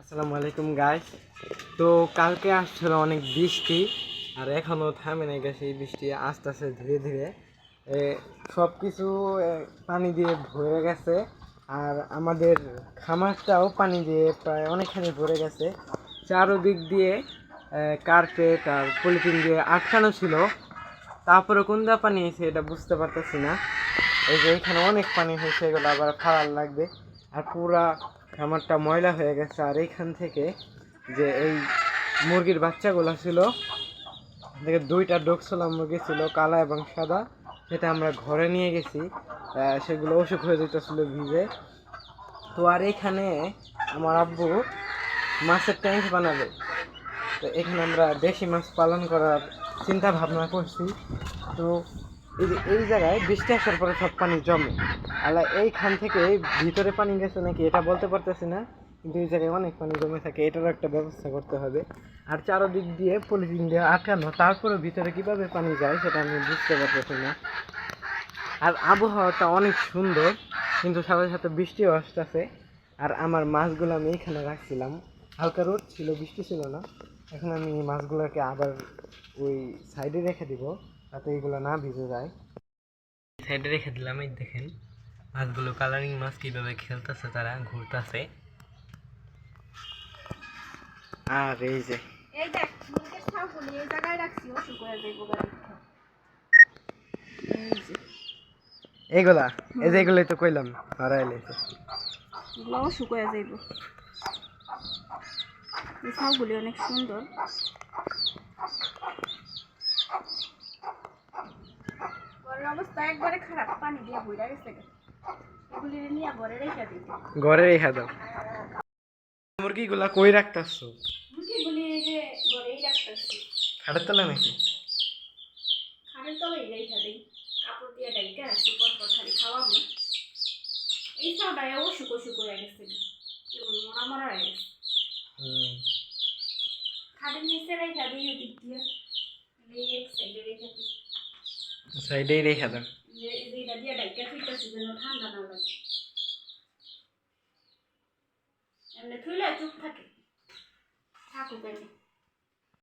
আসসালামু আলাইকুম গাইস তো কালকে আসছিল অনেক বৃষ্টি, আর এখনও থামে নাই গেছে এই বৃষ্টি আস্তে আস্তে ধীরে। ধীরে সব কিছু পানি দিয়ে ভরে গেছে, আর আমাদের খামারটাও পানি দিয়ে প্রায় অনেকখানি ভরে গেছে। চারোদিক দিয়ে কার্পেট আর পলিথিন দিয়ে আটকানো ছিল। তারপরে কোন দা পানি হয়েছে এটা বুঝতে পারতেছি না। এই যে এখানে অনেক পানি হয়েছে, এগুলো আবার ফাড়ার লাগবে। আর পুরা খামারটা ময়লা হয়ে গেছে। আর এইখান থেকে যে এই মুরগির বাচ্চাগুলো ছিল থেকে দুইটা ডোকসলা মুরগি ছিল, কালা এবং সাদা সেটা আমরা ঘরে নিয়ে গেছি। সেগুলো অসুখ হয়ে যেতেছিল ভিজে। তো আর এখানে আমার আব্বু মাছের ট্যাঙ্ক বানাবে। তো এখানে আমরা দেশি মাছ পালন করার চিন্তা ভাবনা করছি। তো এই এই জায়গায় বৃষ্টি আসার পরে সব পানি জমে। আলা এইখান থেকে ভিতরে পানি গেছে নাকি? এটা বলতে পারতেছি না, কিন্তু এই জায়গায় অনেক পানি জমে থাকে, এটারও একটা ব্যবস্থা করতে হবে। আর চারোদিক দিয়ে পলিথিন দিয়ে আটকানো তারপরে ভিতরে কীভাবে পানি যায় সেটা আমি বুঝতে পারতেছি না। আর আবহাওয়াটা অনেক সুন্দর, কিন্তু সাথে সাথে বৃষ্টিও আসতেছে। আর আমার মাছগুলো আমি এখানে রাখছিলাম। হালকা রোদ ছিল বৃষ্টি ছিল না। এখন আমি এই মাছগুলোকে আবার ওই সাইডে রেখে দিব যাতে এগুলো না ভিজে যায়। সাইডে রেখে দিলাম এই দেখেন মাছগুলো কালারিং মাছ কীভাবে খেলতেছে তারা ঘুরতেছে। আর এই যে এই যে। এগুলা এই যে এগুলোই তো কইলাম হারাই লাইছে। এগুলো অসুখ যাইব এই ছাউগুলি অনেক সুন্দর। অবস্থা একবারে খারাপ পানি দিয়ে বইরা গেছে এগুলি নিয়ে ঘরে রেখে দিই। ঘরে রেখে দাও। মুরগিগুলা কই রাখতাছো? মুরগিগুলি এই যে ঘরেই রাখতেছি। খাটের তলা নাকি? খাটের তলেই রেখে দিই। কাপড় দিয়ে ডাইকা একটু পর পর খালি খাওয়াবো। এই ছাউটায় অসুখ অসুখ হয়ে গেছে গে। কেমন মরা মরা হয়ে গেছে। সাইডেই রেখে দাও যে যেটা দিয়ে ডাইকা থুইতেছি যেন ঠান্ডা না লাগে এমনি থুইলে চুপ থাকে থাকুক এমনি